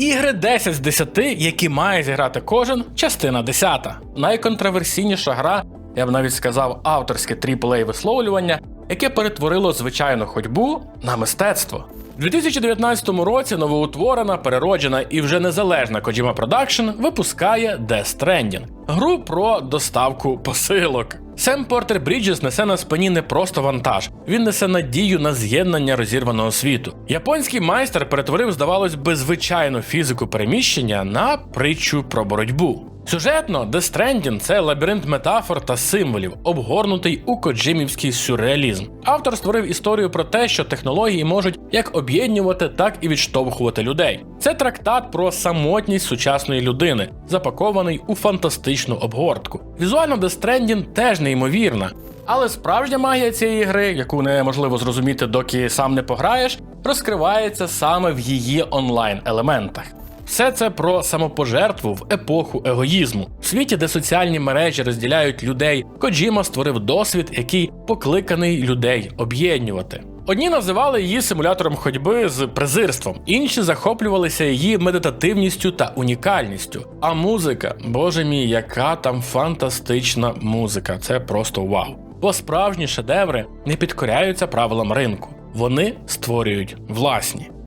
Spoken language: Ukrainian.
Ігри 10 з 10, які має зіграти кожен, частина 10. Найконтроверсійніша гра, я б навіть сказав, авторське тріплей висловлювання, яке перетворило звичайну ходьбу на мистецтво. У 2019 році новоутворена, перероджена і вже незалежна Kojima Production випускає Death Stranding – гру про доставку посилок. Сем Портер Бріджес несе на спині не просто вантаж, він несе надію на з'єднання розірваного світу. Японський майстер перетворив, здавалось би, звичайну фізику переміщення на притчу про боротьбу. Сюжетно, Death Stranding – це лабіринт метафор та символів, обгорнутий у коджимівський сюрреалізм. Автор створив історію про те, що технології можуть як об'єднувати, так і відштовхувати людей. Це трактат про самотність сучасної людини, запакований у фантастичну обгортку. Візуально Death Stranding теж неймовірна. Але справжня магія цієї гри, яку неможливо зрозуміти, доки сам не пограєш, розкривається саме в її онлайн елементах. Все це про самопожертву в епоху егоїзму. В світі, де соціальні мережі розділяють людей, Коджіма створив досвід, який покликаний людей об'єднувати. Одні називали її симулятором ходьби з презирством, інші захоплювалися її медитативністю та унікальністю. А музика, боже мій, яка там фантастична музика! Це просто вау. Бо справжні шедеври не підкоряються правилам ринку, вони створюють власні.